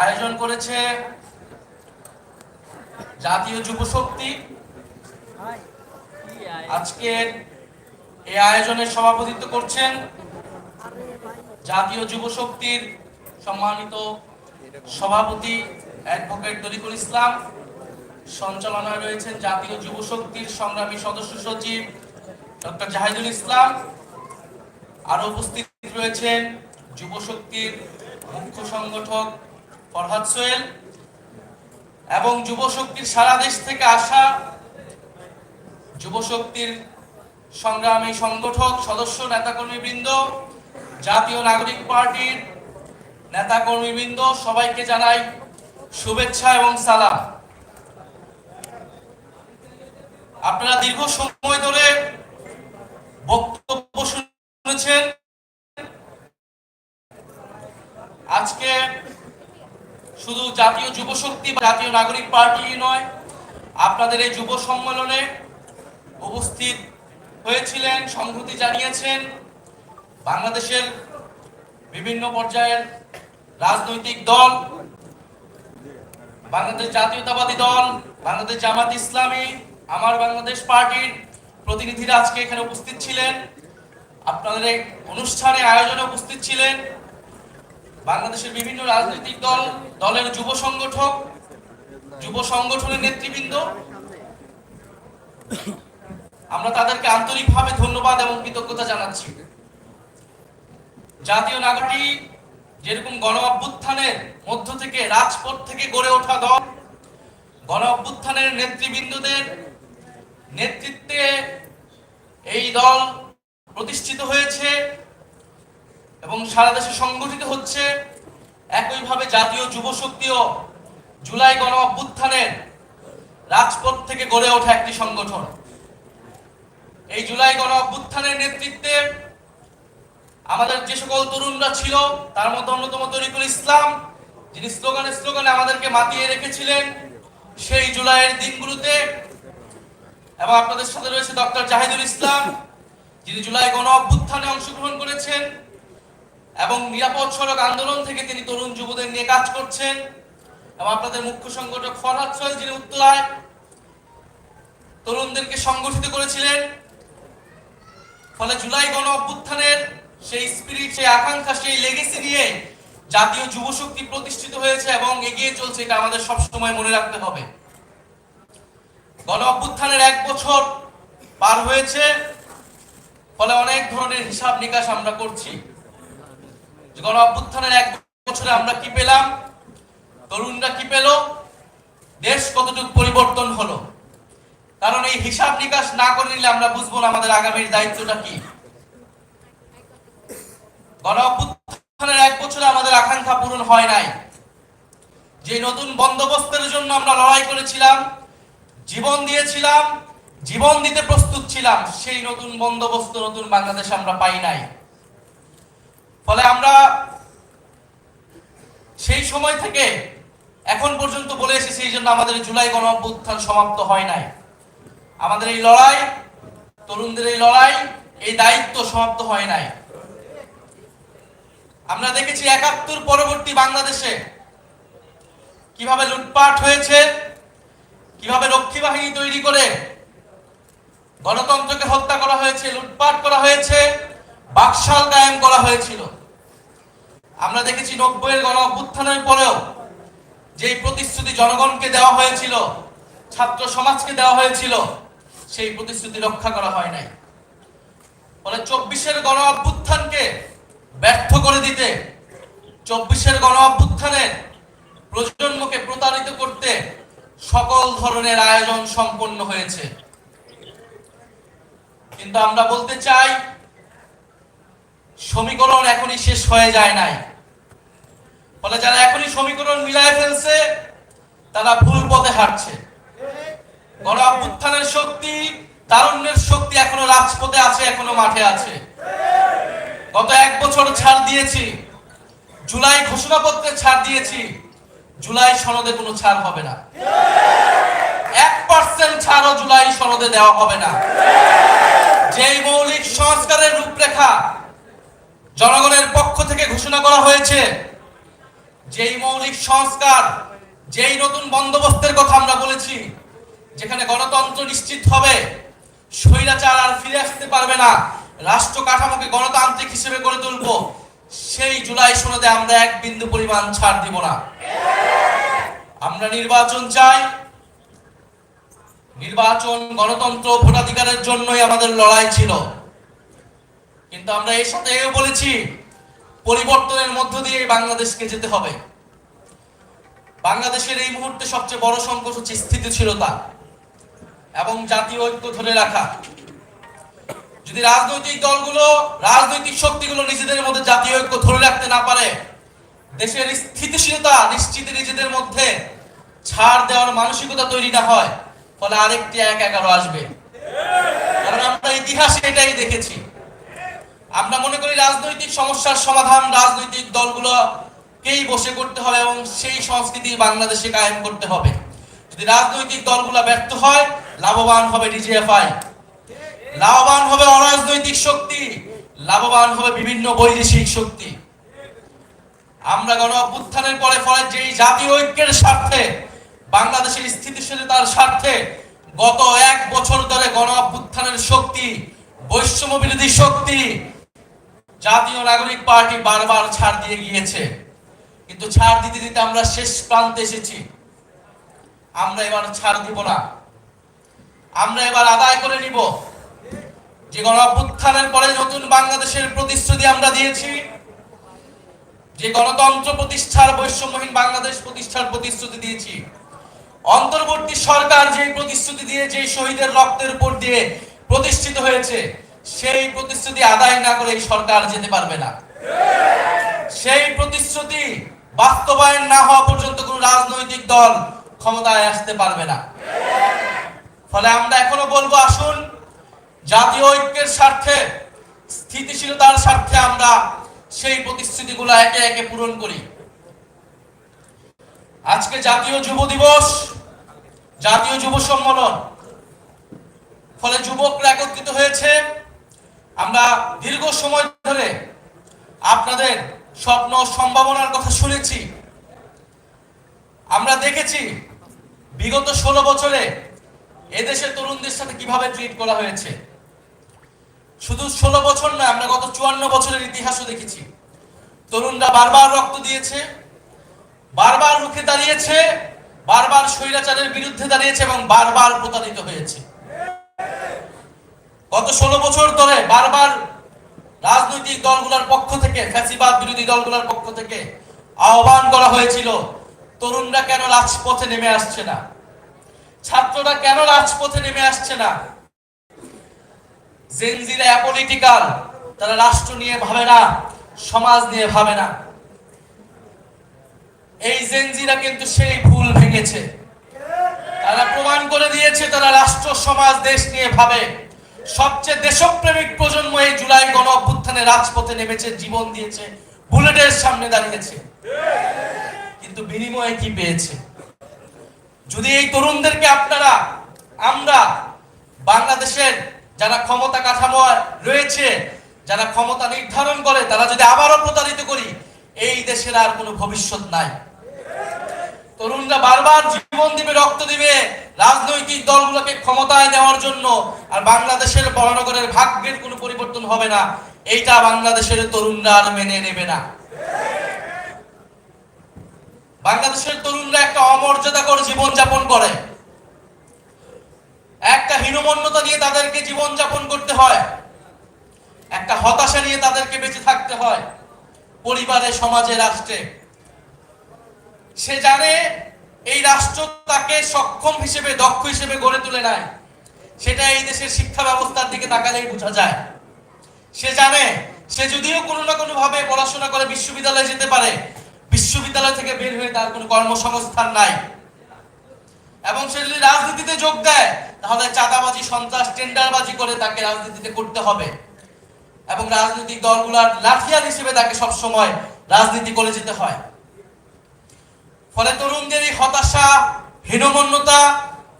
আয়োজন করেছে জাতীয় যুব শক্তি। আজকের এই আয়োজনের সভাপতিত্ব করছেন জাতীয় যুব শক্তির সম্মানিত সভাপতি অ্যাডভোকেট তরিকুল ইসলাম। সঞ্চালনায় রয়েছেন জাতীয় যুব শক্তির সংগ্রামী সদস্য সচিব ডক্টর জাহিদুল ইসলাম। আরও উপস্থিত রয়েছেন যুব শক্তির মুখ্য সংগঠক ফরহাদ সোহেল এবং যুব শক্তির সারা দেশ থেকে আসা যুব শক্তির সংগ্রামী সংগঠক, সদস্য, নেতাকর্মীবৃন্দ, জাতীয় নাগরিক পার্টির নেতাকর্মীবৃন্দ, সবাইকে জানাই শুভেচ্ছা এবং সালাম। আপনারা দীর্ঘ সময় ধরে বক্তব্য শুনেছেন। আজকে শুধু জাতীয় যুব শক্তি জাতীয় নাগরিক পার্টি নয়, আপনাদের এই যুব সম্মেলনে উপস্থিত হয়েছিলেন, সংহতি জানিয়েছেন বাংলাদেশের বিভিন্ন পর্যায়ের রাজনৈতিক দল, বাংলাদেশ জাতীয়তাবাদী দল, বাংলাদেশ জামাত ইসলামী, আমার বাংলাদেশ পার্টির প্রতিনিধিরা আজকে এখানে উপস্থিত ছিলেন। আপনাদের অনুষ্ঠানে আয়োজনে উপস্থিত ছিলেন। বাংলাদেশের বিভিন্ন রাজনৈতিক দল, দলের যুব সংগঠক, যুব সংগঠনের নেতৃবৃন্দ, আমরা তাদেরকে আন্তরিকভাবে ধন্যবাদ এবং কৃতজ্ঞতা জানাচ্ছি। জাতীয় নাগরিক যেরকম গণ অভ্যুত্থানের মধ্য থেকে, রাজপথ থেকে গড়ে ওঠা দল, গণ অভ্যুত্থানের নেতৃবৃন্দদের নেতৃত্বে এই দল প্রতিষ্ঠিত হয়েছে। এবং সারা দেশে সংগঠিত হচ্ছে একইভাবে জাতীয় যুব শক্তিও জুলাই গণ অভ্যুত্থানের রাজপথ থেকে গড়ে ওঠা একটি সংগঠন। এই জুলাই গণ অভ্যুত্থানের নেতৃত্বে আমাদের যে সকল তরুণরা ছিল, তার মধ্যে অন্যতম তরিকুল ইসলাম, যিনি স্লোগানে স্লোগানে আমাদেরকে মাতিয়ে রেখেছিলেন, সেই জুলাইয়ের দিনগুলোতে। এবং আপনাদের সাথে রয়েছে ডক্টর জাহিদুল ইসলাম, যিনি জুলাই গণ অভ্যুত্থানে অংশগ্রহণ করেছেন। এবং নিরাপদ সড়ক আন্দোলন থেকে তিনি তরুণ যুবদের নিয়ে কাজ করছেন। এবং আপনাদের মুখ্য সংগঠক ফরহাদ সোহেল যিনি উত্তরায় তরুণদেরকে সংগঠিত করেছিলেন। ফলে জুলাই গণ অভ্যুত্থানের সেই স্পিরিট সেই আকাঙ্ক্ষা, সেই লেগেসি নিয়ে জাতীয় যুব শক্তি প্রতিষ্ঠিত হয়েছে এবং এগিয়ে চলছে এটা আমাদের সবসময় মনে রাখতে হবে। গণ অভ্যুত্থানের এক বছর পার হয়েছে, ফলে অনেক ধরনের হিসাব নিকাশ আমরা করছি। গণ অভ্যুত্থানের এক বছরে আমরা কি পেলাম? তরুণরা কি পেল? দেশ কতটুকু পরিবর্তন হলো? কারণ এই হিসাব নিকাশ না করে নিলে আমরা বুঝব না আমাদের আগামীর দায়িত্বটা কি। গণ অভ্যুত্থানের এক বছরে আমাদের আকাঙ্ক্ষা পূরণ হয় নাই। যে নতুন বন্দোবস্তের জন্য আমরা লড়াই করেছিলাম, জীবন দিয়েছিলাম, জীবন দিতে প্রস্তুত ছিলাম, সেই নতুন বন্দোবস্ত নতুন বাংলাদেশ আমরা পাই নাই। ফলে আমরা সেই সময় থেকে এখন পর্যন্ত বলে এসেছি এই জন্য আমাদের জুলাই গণ অভ্যুত্থান সমাপ্ত হয় নাই। আমাদের এই লড়াই, তরুণদের এই লড়াই, এই দায়িত্ব সমাপ্ত হয় নাই। আমরা দেখেছি একাত্তর পরবর্তী বাংলাদেশে কীভাবে লুটপাট হয়েছে, কীভাবে রক্ষী বাহিনী তৈরি করে গণতন্ত্রকে হত্যা করা হয়েছে, লুটপাট করা হয়েছে বাকশাল কায়েম করা হয়েছিল। আমরা দেখেছি নব্বইয়ের গণ অভ্যুত্থানের পরেও যে প্রতিশ্রুতি জনগণকে দেওয়া হয়েছিল, ছাত্র সমাজকে দেওয়া হয়েছিল, সেই প্রতিশ্রুতি রক্ষা করা হয় নাই। ফলে চব্বিশের গণ অভ্যুত্থানকে ব্যর্থ করে দিতে, চব্বিশের গণ অভ্যুত্থানের প্রজন্মকে প্রতারিত করতে সকল ধরনের আয়োজন সম্পন্ন হয়েছে। কিন্তু আমরা বলতে চাই সমীকরণ এখনই শেষ হয়ে যায় নাই। ফলে যারা এখনই সমীকরণ মিলায় ফেলছে, তারা ভুল পথে হাঁটছে। গণ শক্তি, তারুণ্যের শক্তি এখনও রাজপথে আছে, এখনও মাঠে আছে। গত এক বছর ছাড় দিয়েছি। জুলাই ঘোষণাপত্রে ছাড় দিয়েছি। জুলাই সনদে কোনো ছাড় হবে না। এক পার্সেন্ট ছাড়ও জুলাই সনদে দেওয়া হবে না যেই মৌলিক সংস্কারের রূপরেখা জনগণের পক্ষ থেকে ঘোষণা করা হয়েছে যেই মৌলিক সংস্কার, যেই নতুন বন্দোবস্তের কথা আমরা বলেছি, যেখানে গণতন্ত্র নিশ্চিত হবে, স্বৈরাচার আর ফিরে আসতে পারবে না, রাষ্ট্র কাঠামোকে গণতান্ত্রিক হিসেবে গড়ে তুলব, সেই জুলাই সনদে আমরা এক বিন্দু পরিমাণ ছাড় দিব না। আমরা নির্বাচন চাই, নির্বাচন গণতন্ত্র ভোটাধিকারের জন্যই আমাদের লড়াই ছিল। কিন্তু আমরা এর সাথে এও বলেছি, পরিবর্তনের মধ্য দিয়ে বাংলাদেশকে যেতে হবে। বাংলাদেশের এই মুহূর্তে সবচেয়ে বড় সংকট হচ্ছে স্থিতিশীলতা এবং জাতীয় ঐক্য ধরে রাখা। যদি রাজনৈতিক দলগুলো, রাজনৈতিক শক্তিগুলো নিজেদের মধ্যে জাতীয় ঐক্য ধরে রাখতে না পারে, দেশের স্থিতিশীলতা নিশ্চিত নিজেদের মধ্যে ছাড় দেওয়ার মানসিকতা তৈরি না হয়, ফলে আরেকটি এক এগারো আসবে। কারণ আমরা ইতিহাসে এটাই দেখেছি। আমরা মনে করি রাজনৈতিক সমস্যার সমাধান রাজনৈতিক দলগুলোকেই বসে করতে হবে এবং সেই সংস্কৃতি বাংলাদেশে কায়েম করতে হবে। যদি রাজনৈতিক দলগুলো ব্যর্থ হয়, লাভবান হবে ডিজিএফআই। লাভবান হবে অরাজনৈতিক শক্তি, লাভবান হবে বিভিন্ন বৈদেশিক শক্তি। আমরা গণ অভ্যুত্থানের পরে ফলে যেই জাতীয় ঐক্যের স্বার্থে, বাংলাদেশের স্থিতিশীলতার স্বার্থে গত এক বছর ধরে গণ অভ্যুত্থানের শক্তি বৈষম্য বিরোধী শক্তি জাতীয় নাগরিক পার্টি বারবার ছাড় দিয়ে গিয়েছে। কিন্তু ছাড় দিতে দিতে আমরা শেষ প্রান্তে এসেছি। আমরা এবার ছাড় দিব না। আমরা এবার আদায় করে নিব। যে গণ অভ্যুত্থানের পরে নতুন বাংলাদেশের প্রতিশ্রুতি আমরা দিয়েছি, যে গণতন্ত্র প্রতিষ্ঠার বৈষম্যহীন বাংলাদেশ প্রতিষ্ঠার প্রতিশ্রুতি দিয়েছি। অন্তর্বর্তী সরকার যে প্রতিশ্রুতি দিয়ে যে শহীদের রক্তের উপর দিয়ে প্রতিষ্ঠিত হয়েছে সেই প্রতিশ্রুতি আদায় না করে এই সরকার যেতে পারবে না। সেই প্রতিশ্রুতি বাস্তবায়ন না হওয়া পর্যন্ত কোন রাজনৈতিক দল ক্ষমতায় আসতে পারবে না। ফলে আমরা এখনও বলব, আসুন, জাতীয় ঐক্যের স্বার্থে, স্থিতিশীলতার স্বার্থে আমরা সেই প্রতিশ্রুতিগুলো একে একে পূরণ করি। আজকে জাতীয় যুব দিবস, জাতীয় যুব সম্মেলন। ফলে যুবকরা একত্রিত হয়েছে। আমরা দীর্ঘ সময় ধরে আপনাদের স্বপ্ন, সম্ভাবনার কথা শুনেছি। আমরা দেখেছি বিগত ষোলো বছরে এদেশের তরুণদের সাথে কীভাবে ট্রিট করা হয়েছে। শুধু ষোলো বছর নয়, আমরা গত চুয়ান্ন বছরের ইতিহাসও দেখেছি। তরুণরা বারবার রক্ত দিয়েছে, বারবার রুখে দাঁড়িয়েছে, বারবার স্বৈরাচারের বিরুদ্ধে দাঁড়িয়েছে এবং বারবার প্রতারিত হয়েছে। গত ষোলো বছর ধরে বারবার রাজনৈতিক দলগুলোর পক্ষ থেকে, ফ্যাসিবাদ বিরোধী দলগুলোর পক্ষ থেকে আহ্বান করা হয়েছিল, তরুণরা কেন রাজপথে নেমে আসছে না? ছাত্ররা কেন রাজপথে নেমে আসছে না? জেনজিরা অ্যাপলিটিক্যাল তারা রাষ্ট্র নিয়ে ভাবে না, সমাজ নিয়ে ভাবে না। এই জেনজিরা কিন্তু সেই ভুল ভেঙেছে। তারা প্রমাণ করে দিয়েছে তারা রাষ্ট্র, সমাজ, দেশ নিয়ে ভাবে। সবচেয়ে দেশপ্রেমিক প্রজন্ম এই জুলাই গণ অভ্যুত্থানে রাজপথে নেমেছে, জীবন দিয়েছে, বুলেটের সামনে দাঁড়িয়েছে। কিন্তু বিনিময়ে কি পেয়েছে? যদি এই তরুণদেরকে আপনারা, আমরা, বাংলাদেশের যারা ক্ষমতা কাঠামো রয়েছে, যারা ক্ষমতা নির্ধারণ করে, তারা যদি আবারও প্রতারিত করি, এই দেশের আর কোনো ভবিষ্যৎ নাই। তরুণরা বারবার জীবন দিবে, রক্ত দিবে রাজনৈতিক দলগুলোকে ক্ষমতায় নেওয়ার জন্য। আর বাংলাদেশের মহানগরের ভাগ্যের কোনো পরিবর্তন হবে না। এইটা বাংলাদেশের তরুণরা আর মেনে নেবে না। বাংলাদেশের তরুণরা একটা অমর্যাদাকর জীবন যাপন করে। একটা হীনমন্যতা নিয়ে তাদেরকে জীবন যাপন করতে হয়। একটা হতাশা নিয়ে তাদেরকে বেঁচে থাকতে হয়। পরিবারে, সমাজে, রাষ্ট্রে। সে জানে এই রাষ্ট্র তাকে সক্ষম হিসেবে, দক্ষ হিসেবে গড়ে তুলে নেয়। সেটা এই দেশের শিক্ষা ব্যবস্থার দিকে তাকালেই বোঝা যায়। সে জানে, সে যদিও কোনো না কোনো ভাবে পড়াশোনা করে বিশ্ববিদ্যালয়ে যেতে পারে, বিশ্ববিদ্যালয় থেকে বের হয়ে তার কোনো কর্মসংস্থান নাই। এবং সে যদি রাজনীতিতে যোগ দেয়, তাহলে চাঁদাবাজি, সন্ত্রাস, টেন্ডারবাজি করে তাকে রাজনীতিতে করতে হবে। এবং রাজনৈতিক দলগুলোর লাঠিয়াল হিসেবে তাকে সবসময় রাজনীতি করে যেতে হয়। ফলে তরুণদের এই হতাশা, হীনমন্যতা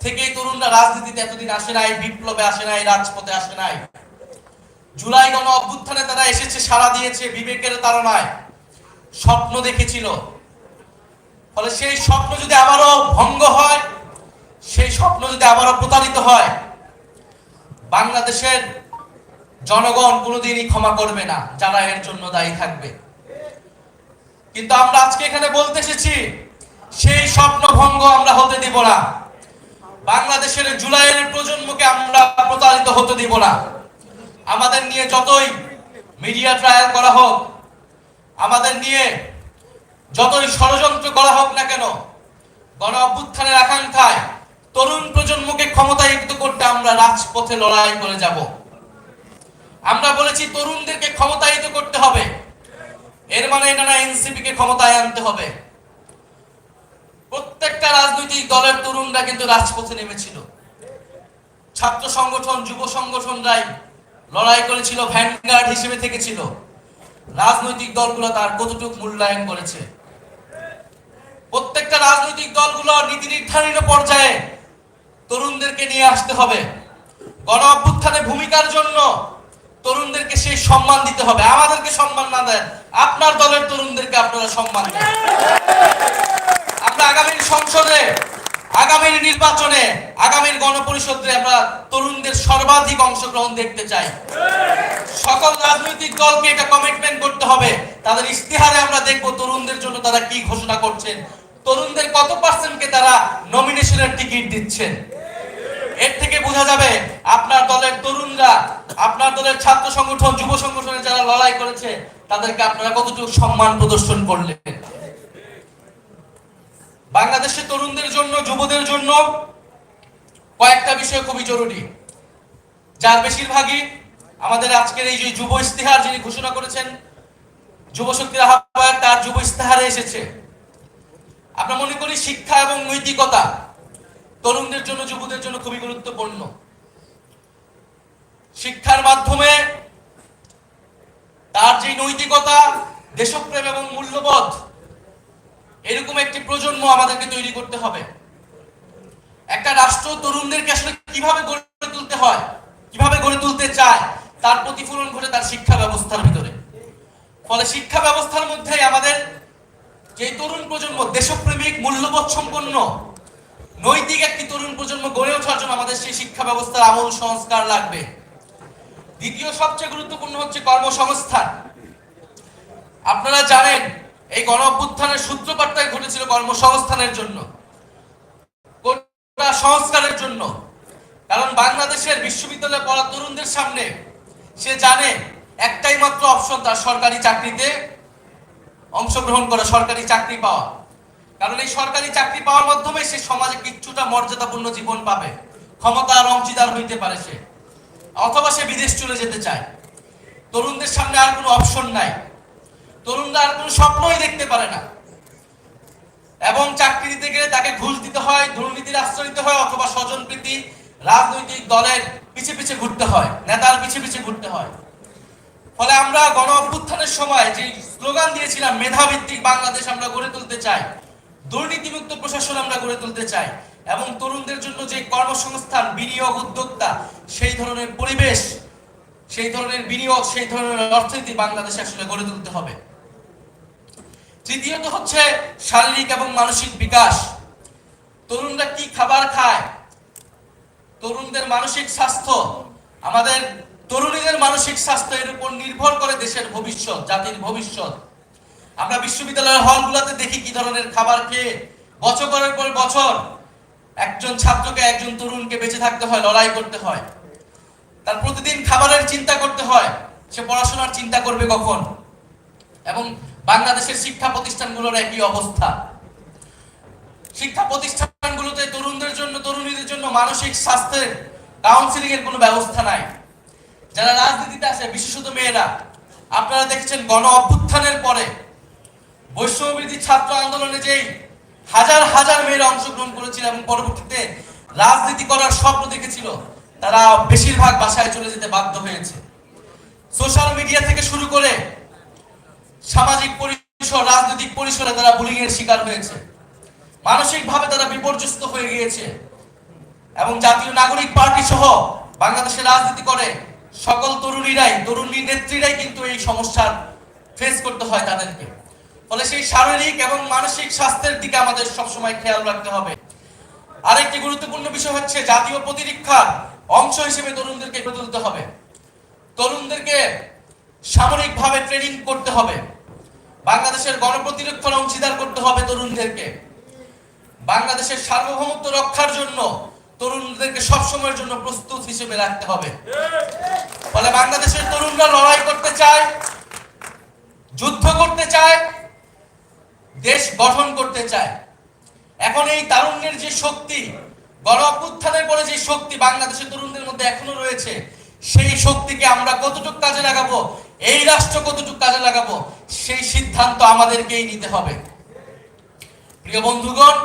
থেকেই তরুণরা রাজনীতিতে এতদিন আসে নাই, বিপ্লবে আসে নাই, রাজপথে আসে নাই। জুলাই গণ অভ্যুত্থানে তারা এসেছে, সাড়া দিয়েছে বিবেকের তাড়নায়। স্বপ্ন দেখেছিল। ফলে সেই স্বপ্ন যদি আবারও ভঙ্গ হয়, সেই স্বপ্ন যদি আবারও প্রতারিত হয়, বাংলাদেশের জনগণ কোনোদিনই ক্ষমা করবে না, যারা এর জন্য দায়ী থাকবে। কিন্তু আমরা আজকে এখানে বলতে এসেছি সেই স্বপ্ন ভঙ্গ আমরা হতে দিব না। বাংলাদেশের জুলাইয়ের প্রজন্মকে আমরা প্রতারিত হতে দিব না। আমাদের নিয়ে যতই মিডিয়া ট্রায়াল করা হোক, আমাদের নিয়ে যতই ষড়যন্ত্র করা হোক না কেন, গণ অভ্যুত্থানের আকাঙ্ক্ষায় তরুণ প্রজন্মকে ক্ষমতায়িত করতে আমরা রাজপথে লড়াই করে যাব। আমরা বলেছি তরুণদেরকে ক্ষমতায়িত করতে হবে। এর মানে না এনসিপি কে ক্ষমতায় আনতে হবে। প্রত্যেকটা রাজনৈতিক দলের তরুণরা কিন্তু রাজপথে নেমেছিল। ছাত্র সংগঠন, যুব সংগঠনরাই লড়াই করেছিল, ভ্যানগার্ড হিসেবে থেকেছিল। রাজনৈতিক দলগুলো তার কতটুকু মূল্যায়ন করেছে? প্রত্যেকটা রাজনৈতিক দলগুলো নীতি নির্ধারিত পর্যায়ে তরুণদেরকে নিয়ে আসতে হবে। গণ অভ্যুত্থানে ভূমিকার জন্য তরুণদেরকে সেই সম্মান দিতে হবে। আমাদেরকে সম্মান না দেন, আপনার দলের তরুণদেরকে আপনারা সম্মান দেন। আগামীর সংসদে, আগামীর নির্বাচনে, আগামীর গণপরিষদে আমরা তরুণদের সর্বাধিক অংশগ্রহণ দেখতে চাই। সকল রাজনৈতিক দলকে এটা কমিটমেন্ট করতে হবে। তাদের ইস্তিহারে আমরা দেখব তরুণদের জন্য তারা কি ঘোষণা করছেন। তরুণদের কত পার্সেন্টকে তারা নমিনেশনের টিকিট দিচ্ছেন। এর থেকে বোঝা যাবে আপনার দলের তরুণরা, আপনার দলের ছাত্র সংগঠন, যুব সংগঠনে যারা লড়াই করেছে, তাদেরকে আপনারা কতটুকু সম্মান প্রদর্শন করলেন। বাংলাদেশের তরুণদের জন্য, যুবদের জন্য কয়েকটা বিষয় খুবই জরুরি। যার বেশিরভাগই আমাদের আজকের এই যে যুব ইস্তিহার যিনি ঘোষণা করেছেন, যুব শক্তির আহ্বায়ক, তার যুব ইস্তিহারে এসেছে। আমরা মনে করি শিক্ষা এবং নৈতিকতা তরুণদের জন্য, যুবদের জন্য খুবই গুরুত্বপূর্ণ। শিক্ষার মাধ্যমে তার যে নৈতিকতা, দেশপ্রেম এবং মূল্যবোধ এরকম একটি প্রজন্ম আমাদেরকে তৈরি করতে হবে। একটা রাষ্ট্র তরুণদেরকে আসলে কীভাবে গড়ে তুলতে হয়, কীভাবে গড়ে তুলতে চায়, তার প্রতিফলন ঘটে তার শিক্ষা ব্যবস্থার ভিতরে। ফলে শিক্ষা ব্যবস্থার মধ্যে আমাদের যে তরুণ প্রজন্ম, দেশপ্রেমিক, মূল্যবোধ সম্পন্ন, নৈতিক একটি তরুণ প্রজন্ম গড়ে ওঠার জন্য আমাদের সেই শিক্ষা ব্যবস্থার আমূল সংস্কার লাগবে। দ্বিতীয় সবচেয়ে গুরুত্বপূর্ণ হচ্ছে কর্মসংস্থান। আপনারা জানেন এই গণ অভ্যুত্থানের সূত্রপাতটাই ঘটেছিল কর্মসংস্থানের জন্য। কোটা সংস্কারের জন্য। কারণ বাংলাদেশের বিশ্ববিদ্যালয়ে পড়া তরুণদের সামনে সে জানে একটাই মাত্র অপশন, তার সরকারি চাকরিতে অংশগ্রহণ করা, সরকারি চাকরি পাওয়া। কারণ এই সরকারি চাকরি পাওয়ার মাধ্যমে সে সমাজে কিছুটা মর্যাদাপূর্ণ জীবন পাবে। ক্ষমতার অংশীদার হইতে পারে সে। অথবা সে বিদেশ চলে যেতে চায়। তরুণদের সামনে আর কোনো অপশন নাই। তরুণরা আর কোনো স্বপ্নই দেখতে পারে না। এবং চাকরি দিতে গেলে তাকে ঘুষ দিতে হয়, দুর্নীতির আশ্রয় দিতে হয় অথবা স্বজনপ্রীতি রাজনৈতিক দলের পিছে পিছে ঘুরতে হয়, নেতার পিছে পিছে ঘুরতে হয়। ফলে আমরা গণ অভ্যুত্থানের সময় যে স্লোগান দিয়েছিলাম, মেধাভিত্তিক বাংলাদেশ আমরা গড়ে তুলতে চাই, দুর্নীতিমুক্ত প্রশাসন আমরা গড়ে তুলতে চাই, এবং তরুণদের জন্য যে কর্মসংস্থান, বিনিয়োগ উদ্যোক্তা, সেই ধরনের পরিবেশ, সেই ধরনের বিনিয়োগ, সেই ধরনের অর্থনীতি বাংলাদেশে আসলে গড়ে তুলতে হবে। তৃতীয়ত হচ্ছে শারীরিক এবং মানসিক বিকাশ। তরুণরা কি খাবার খায়? তরুণদের মানসিক স্বাস্থ্য। আমাদের তরুণীদের মানসিক স্বাস্থ্য এর উপর নির্ভর করে দেশের ভবিষ্যৎ, জাতির ভবিষ্যৎ। আমরা বিশ্ববিদ্যালয়ের হলগুলোতে দেখি কি ধরনের খাবার খেয়ে বছরের পর বছর একজন ছাত্রকে একজন তরুণকে বেঁচে থাকতে হয়, লড়াই করতে হয়। তার প্রতিদিন খাবারের চিন্তা করতে হয়, সে পড়াশোনার চিন্তা করবে কখন? এবং বাংলাদেশের শিক্ষা প্রতিষ্ঠানগুলোর একই অবস্থা। শিক্ষা প্রতিষ্ঠানগুলোতে তরুণদের জন্য, তরুণীদের জন্য মানসিক স্বাস্থ্যের কাউন্সিলিং এর কোনো ব্যবস্থা নাই। যারা রাজনীতিতে আসে বিশেষত মেয়েরা, আপনারা দেখেছেন গণ অভ্যুত্থানের পরে বৈষম্যবিরোধী ছাত্র আন্দোলনে যেই হাজার হাজার মেয়েরা অংশগ্রহণ করেছিল এবং পরবর্তীতে রাজনীতি করার স্বপ্ন দেখেছিল, তারা বেশিরভাগ বাসায় চলে যেতে বাধ্য হয়েছে। সোশ্যাল মিডিয়া থেকে শুরু করে সামাজিক পরিসর, রাজনৈতিক পরিসরে তারা বুলিং এর শিকার হয়েছে। মানসিকভাবে তারা বিপর্যস্ত হয়ে গিয়েছে। এবং জাতীয় নাগরিক পার্টি সহ বাংলাদেশে রাজনীতি করে সকল তরুণীরাই, তরুণী নেত্রীরাই কিন্তু এই সমস্যার ফেস করতে হয় তাদেরকে। ফলে সেই শারীরিক এবং মানসিক স্বাস্থ্যের দিকে আমাদের সবসময় খেয়াল রাখতে হবে। আরেকটি গুরুত্বপূর্ণ বিষয় হচ্ছে জাতীয় প্রতিরক্ষার অংশ হিসেবে তরুণদেরকে তুলতে হবে। তরুণদেরকে সামরিকভাবে ট্রেনিং করতে হবে। বাংলাদেশের গণপ্রতিরক্ষার অংশীদার করতে হবে তরুণদেরকে। বাংলাদেশের সার্বভৌমত্ব রক্ষার জন্য তরুণদেরকে সবসময়ের জন্য প্রস্তুত হিসেবে রাখতে হবে। ফলে বাংলাদেশের তরুণরা লড়াই করতে চায়, যুদ্ধ করতে চায়, দেশ গঠন করতে চায়। এখন এই তারুণ্যের যে শক্তি, গণ অভ্যুত্থানের পরে যে শক্তি বাংলাদেশের তরুণদের মধ্যে এখনও রয়েছে, সেই শক্তিকে আমরা কতটুকু কাজে লাগাবো এই রাষ্ট্র কতটুকু কাজে লাগাবো, সেই সিদ্ধান্ত আমাদেরকেই নিতে হবে। প্রিয় বন্ধুগণ,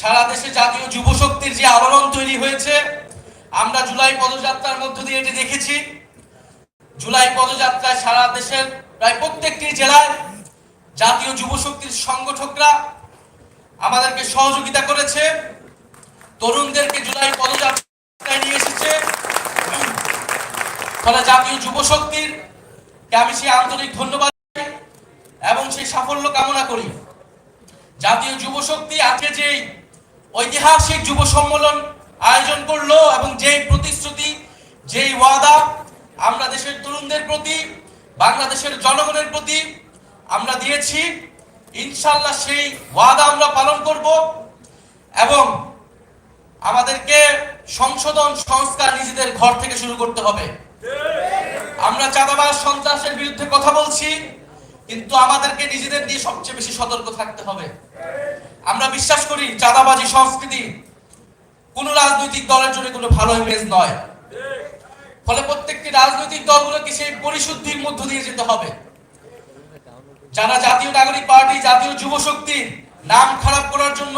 সারা দেশে জাতীয় যুব শক্তির যে আলোড়ন তৈরি হয়েছে, আমরা জুলাই পদযাত্রার মধ্য দিয়ে এটি দেখেছি। জুলাই পদযাত্রায় সারা দেশের প্রায় প্রত্যেকটি জেলায় জাতীয় যুব শক্তির সংগঠকরা আমাদেরকে সহযোগিতা করেছে। তরুণদেরকে জুলাই পদযাত্রায় নিয়ে এসেছে। ফলে জাতীয় যুব শক্তির আমি সেই আন্তরিক ধন্যবাদ এবং সেই সাফল্য কামনা করি। জাতীয় যুব শক্তি আজকে যেই ঐতিহাসিক যুব সম্মেলন আয়োজন করল এবং যেই প্রতিশ্রুতি, যেই ওয়াদা আমরা দেশের তরুণদের প্রতি, বাংলাদেশের জনগণের প্রতি আমরা দিয়েছি ইনশাল্লাহ সেই ওয়াদা আমরা পালন করব এবং আমাদেরকে সংশোধন সংস্কার নিজেদের ঘর থেকে শুরু করতে হবে। আমরা চাঁদাবাজ সন্ত্রাসের বিরুদ্ধে কথা বলছি, কিন্তু আমাদেরকে নিজেদের দিয়ে সবচেয়ে বেশি সতর্ক থাকতে হবে। আমরা বিশ্বাস করি, চাঁদাবাজি সংস্কৃতি কোন রাজনৈতিক দলের জন্য কোনো ভালো ইমেজ নয়। ফলে প্রত্যেকটি রাজনৈতিক দলগুলোকে সেই পরিশুদ্ধির মধ্য দিয়ে যেতে হবে। যারা জাতীয় নাগরিক পার্টি, জাতীয় যুব শক্তি নাম খারাপ করার জন্য,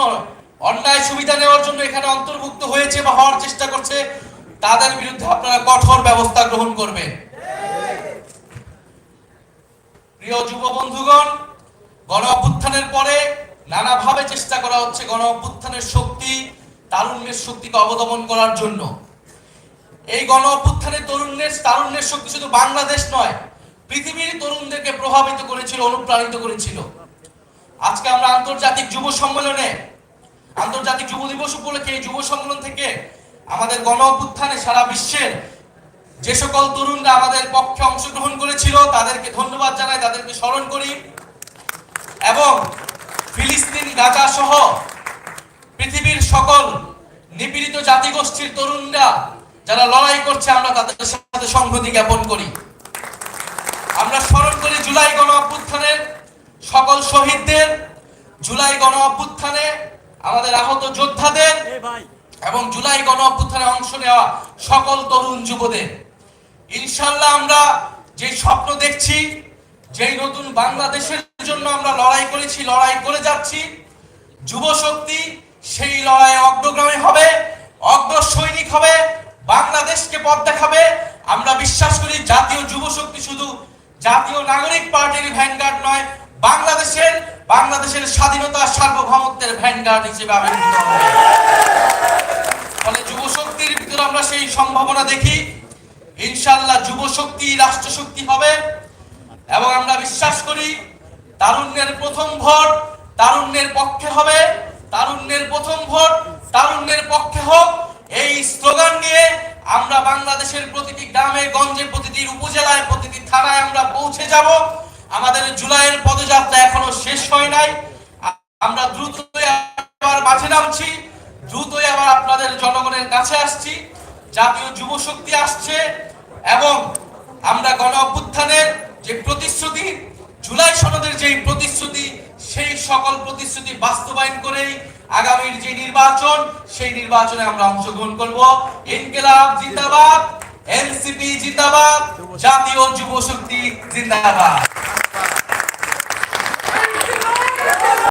অন্যায় সুবিধা নেওয়ার জন্য এখানে অন্তর্ভুক্ত হয়েছে বা হওয়ার চেষ্টা করছে তাদের বিরুদ্ধে আপনারা কঠোর ব্যবস্থা গ্রহণ করবেন। প্রিয় যুব বন্ধুগণ, গণ অভ্যুত্থানের পরে নানাভাবে চেষ্টা করা হচ্ছে গণ অভ্যুত্থানের শক্তি, তারুণ্যের শক্তিকে অবদমন করার জন্য। এই গণ অভ্যুত্থানের তরুণের তারুণ্যের শক্তি শুধু বাংলাদেশ নয়, পৃথিবীর তরুণদেরকে প্রভাবিত করেছিল, অনুপ্রাণিত করেছিল। আজকে আমরা আন্তর্জাতিক যুব সম্মেলনে, আন্তর্জাতিক যুব দিবস উপলক্ষে এই যুব সম্মেলন থেকে আমাদের গণ অভ্যুত্থানে সারা বিশ্বের যে সকল তরুণরা আমাদের পক্ষে অংশগ্রহণ করেছিল, তাদেরকে ধন্যবাদ জানাই, তাদেরকে স্মরণ করি। এবং ফিলিস্তিন, গাজা সহ পৃথিবীর সকল নিপীড়িত জাতিগোষ্ঠীর তরুণরা যারা লড়াই করছে, আমরা তাদের সাথে সংহতি জ্ঞাপন করি। আমরা স্মরণ করি জুলাই গণ অভ্যুত্থানের সকল শহীদদের। জুলাই গণ অভ্যুত্থানে আমাদের আহত যোদ্ধাদের। এবং জুলাই গণ অভ্যুত্থানে অংশ নেওয়া সকল তরুণ যুবদের। ইনশাল্লাহ আমরা যে স্বপ্ন দেখছি, যেই নতুন বাংলাদেশের জন্য আমরা লড়াই করেছি, লড়াই করে যাচ্ছি, যুব শক্তি সেই লড়াইয়ে অগ্রগামী হবে, অগ্র সৈনিক হবে, বাংলাদেশকে পথ দেখাবে। আমরা বিশ্বাস করি জাতীয় যুব শক্তি শুধু জাতীয় নাগরিক পার্টির ভ্যানগার্ড নয়, বাংলাদেশের বাংলাদেশের স্বাধীনতা সার্বভৌমত্বের ভ্যানগার্ড হিসেবে আবির্ভূত হবে। ফলে যুব শক্তির ভিতরে আমরা সেই সম্ভাবনা দেখি। ইনশাল্লাহ যুব শক্তি রাষ্ট্র শক্তি হবে। এবং আমরা বিশ্বাস করি, তারুণ্যের প্রথম ভোট তারুণ্যের পক্ষে হবে। তারুণ্যের প্রথম ভোট তারুণ্যের পক্ষে হোক। এই স্লোগান নিয়ে আমরা বাংলাদেশের প্রতিটি গ্রামে, গঞ্জে, প্রতিটি উপজেলায়, প্রতিটি থানায় আমরা পৌঁছে যাব। আমাদের জুলাইয়ের পদযাত্রা এখনও শেষ হয় নাই। আমরা দ্রুত আবার মাঠে নামছি। দ্রুতই আবার আপনাদের জনগণের কাছে আসছি, জাতীয় যুব শক্তি আসছে, এবং আমরা গণ অভ্যুত্থানের যে প্রতিশ্রুতি, জুলাই সনদের যে প্রতিশ্রুতি, সেই সকল প্রতিশ্রুতি বাস্তবায়ন করেই আগামীর যে নির্বাচন, সেই নির্বাচনে আমরা অংশগ্রহণ করব। ইনকিলাব জিন্দাবাদ, এনসিপি জিন্দাবাদ, জাতীয় যুব শক্তি জিন্দাবাদ।